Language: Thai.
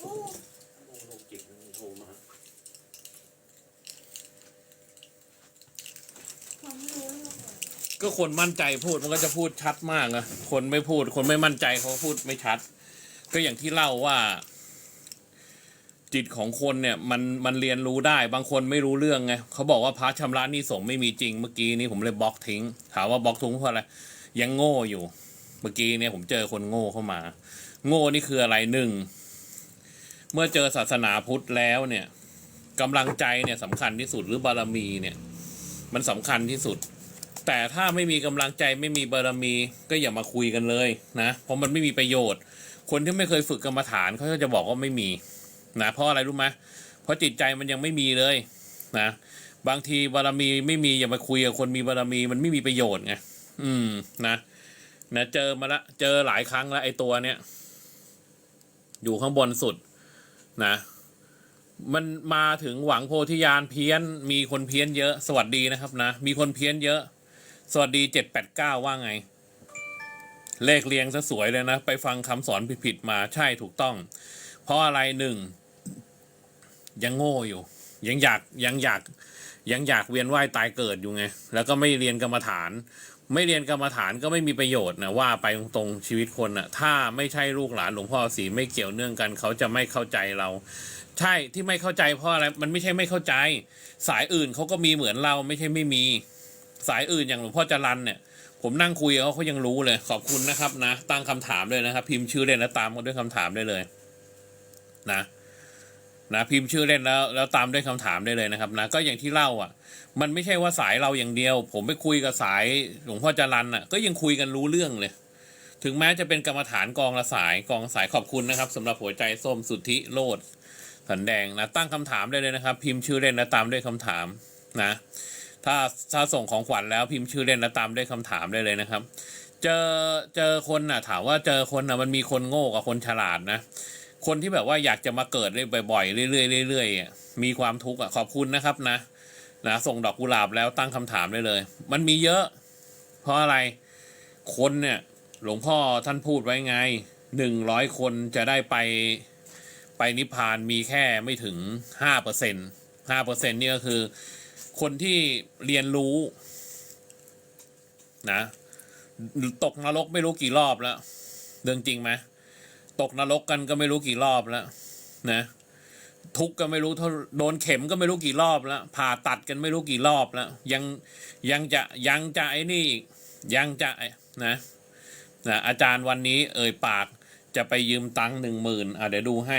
โอ้โอ้โรคจิตโทรมาก็คนมั่นใจพูดมันก็จะพูดชัดมากนะคนไม่พูด คนไม่มั่นใจเขาพูดไม่ชัด ก็อย่างที่เล่าว่า จิตของคนเนี่ย มันมันเรียนรู้ได้ บางคนไม่รู้เรื่องไงเขาบอกว่าพระชำระนี่สงไม่มีจริงเมื่อกี้นี้ผมเลยบล็อกทิ้ง ถามว่าบล็อกทิ้งเพราะอะไรยังโง่อยู่ เมื่อกี้เนี่ยผมเจอคนโง่เข้ามา โง่นี่คืออะไรหนึ่ง เมื่อเจอศาสนาพุทธแล้วเนี่ยกำลังใจเนี่ยสำคัญที่สุดหรือบารมีเนี่ย มันสำคัญที่สุด แต่ถ้าไม่มีกำลังใจไม่มีบารมีก็อย่ามาคุยกันเลยนะเพราะมันไม่มีประโยชน์ คนที่ไม่เคยฝึกกรรมฐานเขาก็จะบอกว่าไม่มีนะเพราะอะไรรู้ไหมเพราะจิตใจมันยังไม่มีเลยนะบางทีบารมีไม่มีอย่ามาคุยกับคนมีบารมีมันไม่มีประโยชน์ไงอืมนะนะเจอมาละเจอหลายครั้งแล้วไอ้ตัวเนี้ยอยู่ข้างบนสุด นะ มันมาถึงหวังโพธิญาณเพี้ยน มีคนเพี้ยนเยอะ สวัสดีนะครับนะ มีคนเพี้ยนเยอะ สวัสดีเจ็ดแปดเก้าว่าไง เลขเรียงซะสวยเลยนะ ไปฟังคำสอนผิดๆมาใช่ถูกต้อง เพราะอะไรหนึ่ง ยังโง่อยู่ ยังอยากยังอยากยังอยากเวียนว่ายตายเกิดอยู่ไง แล้วก็ไม่เรียนกรรมฐาน ไม่เรียนกรรมฐานก็ไม่มีประโยชน์นะว่าไปตรงๆชีวิตคนนะถ้าไม่ใช่ลูกหลานหลวงพ่อสีไม่เกี่ยวเนื่องกัน เขาจะไม่เข้าใจเรา ใช่ที่ไม่เข้าใจเพราะอะไรมันไม่ใช่ไม่เข้าใจ สายอื่นเขาก็มีเหมือนเราไม่ใช่ไม่มี สายอื่นอย่างหลวงพ่อจรันเนี่ย ผมนั่งคุยเขาเขายังรู้เลย ขอบคุณนะครับนะตั้งคำถามเลยนะครับ พิมพ์ชื่อเล่นแล้วตามมาด้วยคำถามได้เลย นะ นะพิมพ์ชื่อเล่นแล้วแล้วตามด้วยคำถามได้เลยนะครับนะก็อย่างที่เล่าอะ มันไม่ใช่ว่าสายเราอย่างเดียว ผมไปคุยกับสายหลวงพ่อจรันอะก็ยังคุยกันรู้เรื่องเลย ถึงแม้จะเป็นกรรมฐานกองละสายกองสายขอบคุณนะครับสำหรับหัวใจส้มสุทธิโลดสันแดงนะตั้งคำถามได้เลยนะครับ พิมพ์ชื่อเล่นแล้วตามด้วยคำถามนะถ้าถ้าส่งของขวัญแล้วพิมพ์ชื่อเล่นแล้วตามด้วยคำถามได้เลยนะครับ เจอเจอคนน่ะถามว่าเจอคนน่ะมันมีคนโง่กับคนฉลาดนะ คนที่แบบว่าอยากจะมาเกิดบ่อยๆเรื่อยๆเรื่อยๆมีความทุกข์อะขอบคุณนะครับนะนะส่งดอกกุหลาบแล้วตั้งคำถามได้เลย มันมีเยอะ เพราะอะไรคนเนี่ยหลวงพ่อท่านพูดไว้ไงหนึ่งร้อยคนจะได้ไปไปนิพพานมีแค่ไม่ถึงห้าเปอร์เซ็นห้าเปอร์เซ็นนี่ก็คือ คนที่เรียนรู้นะตกนรกไม่รู้กี่รอบแล้ว เรื่องจริงไหม ตกนรกกันก็ไม่รู้กี่รอบแล้วนะทุกก็ไม่รู้เท่าโดนเข็มก็ไม่รู้กี่รอบแล้วผ่าตัดกันไม่รู้กี่รอบแล้ว ยังยังจะยังจะไอ้นี่อีกยังจะนะนะอาจารย์วันนี้เอ่ยปากจะไปยืมตังค์หนึ่งหมื่นอะเดี๋ยวดูให้